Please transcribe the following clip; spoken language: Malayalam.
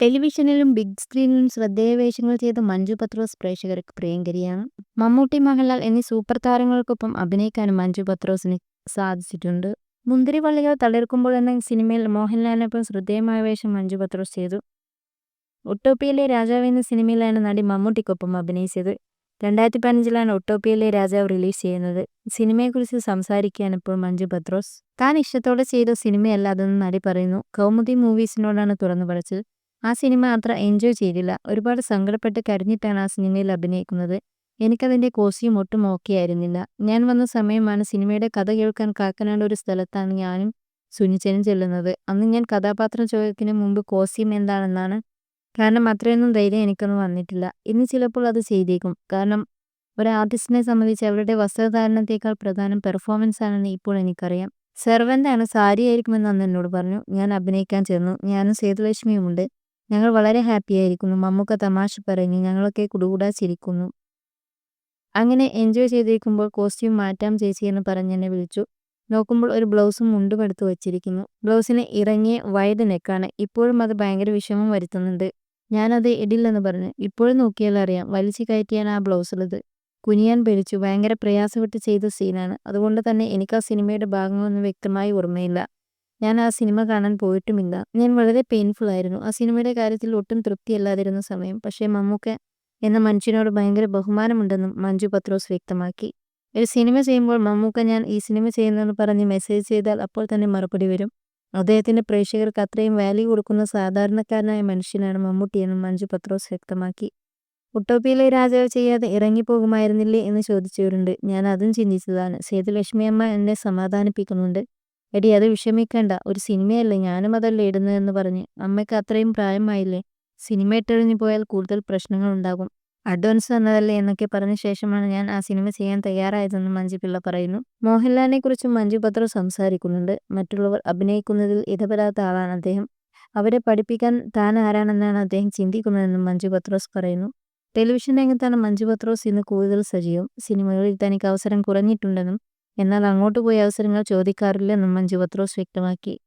ടെലിവിഷനിലും ബിഗ് സ്ക്രീനിലും ശ്രദ്ധേയ വേഷങ്ങൾ ചെയ്ത മഞ്ജു പത്രോസ് പ്രേക്ഷകർക്ക് പ്രിയങ്കരിയാണ് മമ്മൂട്ടി മോഹൻലാൽ എന്നീ സൂപ്പർ താരങ്ങൾക്കൊപ്പം അഭിനയിക്കാനും മഞ്ജു പത്രോസിന് സാധിച്ചിട്ടുണ്ട്. മുന്തിരിവള്ളികൾ തളിർക്കുമ്പോൾ എന്ന സിനിമയിൽ മോഹൻലാലിനൊപ്പം ശ്രദ്ധേയമായ വേഷം മഞ്ജു പത്രോസ് ചെയ്തു. ഒട്ടോപ്പിയിലെ രാജാവ് എന്ന സിനിമയിലാണ് നടി മമ്മൂട്ടിക്കൊപ്പം അഭിനയിച്ചത്. രണ്ടായിരത്തി പതിനഞ്ചിലാണ് ഒട്ടോപ്പിയിലെ രാജാവ് റിലീസ് ചെയ്യുന്നത്. സിനിമയെക്കുറിച്ച് സംസാരിക്കുകയാണ് ഇപ്പോൾ മഞ്ജു പത്രോസ്. താൻ ഇഷ്ടത്തോടെ ചെയ്ത സിനിമയല്ല അതെന്ന് നടി പറയുന്നു. കൗമുദി മൂവീസിനോടാണ് തുറന്നു പറച്ചത് ആ സിനിമ അത്ര എൻജോയ് ചെയ്തില്ല. ഒരുപാട് സങ്കടപ്പെട്ട് കരഞ്ഞിട്ടാണ് ആ സിനിമയിൽ അഭിനയിക്കുന്നത്. എനിക്കതിന്റെ കോസ്റ്റ്യൂം ഒട്ടും ഓക്കെ ആയിരുന്നില്ല. ഞാൻ വന്ന സമയമാണ് സിനിമയുടെ കഥ കേൾക്കാൻ കാക്കനാട് ഒരു സ്ഥലത്താണ് ഞാനും സുനിച്ചനും ചെല്ലുന്നത്. അന്ന് ഞാൻ കഥാപാത്രം ചോദിക്കുന്നതിന് മുമ്പ് കോസ്റ്റ്യൂം എന്താണെന്നാണ്. കാരണം അത്രയൊന്നും ധൈര്യം എനിക്കൊന്നും വന്നിട്ടില്ല. ഇന്ന് ചിലപ്പോൾ അത് ചെയ്തേക്കും. കാരണം ഒരു ആർട്ടിസ്റ്റിനെ സംബന്ധിച്ച് അവരുടെ വസ്ത്രധാരണത്തേക്കാൾ പ്രധാനം പെർഫോമൻസ് ആണെന്ന് ഇപ്പോൾ എനിക്കറിയാം. സെർവന്റാണ് സാരി ആയിരിക്കുമെന്ന് അന്ന് എന്നോട് പറഞ്ഞു. ഞാൻ അഭിനയിക്കാൻ ചേർന്നു ഞാനും സേതുലക്ഷ്മിയുമുണ്ട്. ഞങ്ങൾ വളരെ ഹാപ്പി ആയിരിക്കുന്നു. മമ്മൂക്ക തമാശ പറഞ്ഞു ഞങ്ങളൊക്കെ കുടുകൂടാ ചിരിക്കുന്നു അങ്ങനെ എൻജോയ് ചെയ്തിരിക്കുമ്പോൾ കോസ്റ്റ്യൂം മാറ്റാം ചേച്ചി എന്ന് പറഞ്ഞ് എന്നെ വിളിച്ചു. നോക്കുമ്പോൾ ഒരു ബ്ലൗസും മുണ്ടും എടുത്തു വച്ചിരിക്കുന്നു. ബ്ലൗസിന് ഇറങ്ങിയ വൈഡ് നെക്കാണ് ഇപ്പോഴും അത് ഭയങ്കര വിഷമം വരുത്തുന്നുണ്ട്. ഞാനത് ഇടില്ലെന്ന് പറഞ്ഞു. ഇപ്പോഴും നോക്കിയാൽ അറിയാം വലിച്ചു കയറ്റിയാണ് ആ ബ്ലൗസുള്ളത് കുനിയാൻ പേടിച്ചു. ഭയങ്കര പ്രയാസപ്പെട്ട് ചെയ്ത സീനാണ് അതുകൊണ്ട് തന്നെ എനിക്ക് ആ സിനിമയുടെ ഭാഗങ്ങളൊന്നും വ്യക്തമായി ഓർമ്മയില്ല. ഞാൻ ആ സിനിമ കാണാൻ പോയിട്ടുമില്ല. ഞാൻ വളരെ പെയിൻഫുൾ ആയിരുന്നു. ആ സിനിമയുടെ കാര്യത്തിൽ ഒട്ടും തൃപ്തിയല്ലാതിരുന്ന സമയം. പക്ഷേ മമ്മൂക്ക എന്ന മനുഷ്യനോട് ഭയങ്കര ബഹുമാനമുണ്ടെന്നും മഞ്ജു പത്രോസ് വ്യക്തമാക്കി. ഒരു സിനിമ ചെയ്യുമ്പോൾ മമ്മൂക്ക ഞാൻ ഈ സിനിമ ചെയ്യുന്നതെന്ന് പറഞ്ഞ് മെസ്സേജ് ചെയ്താൽ അപ്പോൾ തന്നെ മറുപടി വരും. അദ്ദേഹത്തിന്റെ പ്രേക്ഷകർക്ക് അത്രയും വാല്യൂ കൊടുക്കുന്ന സാധാരണക്കാരനായ മനുഷ്യനാണ് മമ്മൂട്ടിയെന്നും മഞ്ജു പത്രോസ് വ്യക്തമാക്കി. ഉട്ടോപ്പിയിലെ രാജാവ് ചെയ്യാതെ ഇറങ്ങിപ്പോകുമായിരുന്നില്ലേ? എന്ന് ചോദിച്ചവരുണ്ട്. ഞാൻ അതും ചിന്തിച്ചതാണ്. സേതുലക്ഷ്മി അമ്മ എന്നെ സമാധാനിപ്പിക്കുന്നുണ്ട്. എടി അത് വിഷമിക്കണ്ട. ഒരു സിനിമയല്ലേ ഞാനും അതല്ലേ ഇടുന്നതെന്ന് പറഞ്ഞ്. അമ്മയ്ക്ക് അത്രയും പ്രായമായില്ലേ? സിനിമ ഇട്ടെറിഞ്ഞു പോയാൽ കൂടുതൽ പ്രശ്നങ്ങൾ ഉണ്ടാകും അഡ്വാൻസ് തന്നതല്ലേ എന്നൊക്കെ പറഞ്ഞ ശേഷമാണ് ഞാൻ ആ സിനിമ ചെയ്യാൻ തയ്യാറായതെന്ന് മഞ്ജു പിള്ള പറയുന്നു. മോഹൻലാലിനെ കുറിച്ച് മഞ്ജു പത്ര സംസാരിക്കുന്നുണ്ട്. മറ്റുള്ളവർ അഭിനയിക്കുന്നതിൽ ഇടപെടാത്ത ആളാണ് അദ്ദേഹം. അവരെ പഠിപ്പിക്കാൻ താൻ ആരാണെന്നാണ് അദ്ദേഹം ചിന്തിക്കുന്നതെന്നും മഞ്ജു പത്രോസ് പറയുന്നു. ടെലിവിഷൻ രംഗത്താണ് മഞ്ജു പത്രോസ് ഇന്ന് കൂടുതൽ സജീവം. സിനിമകളിൽ തനിക്ക് അവസരം കുറഞ്ഞിട്ടുണ്ടെന്നും എന്നാൽ അങ്ങോട്ട് പോയി അവസരങ്ങൾ ചോദിക്കാറില്ലെന്നും മഞ്ജു പത്രോസ് വ്യക്തമാക്കി.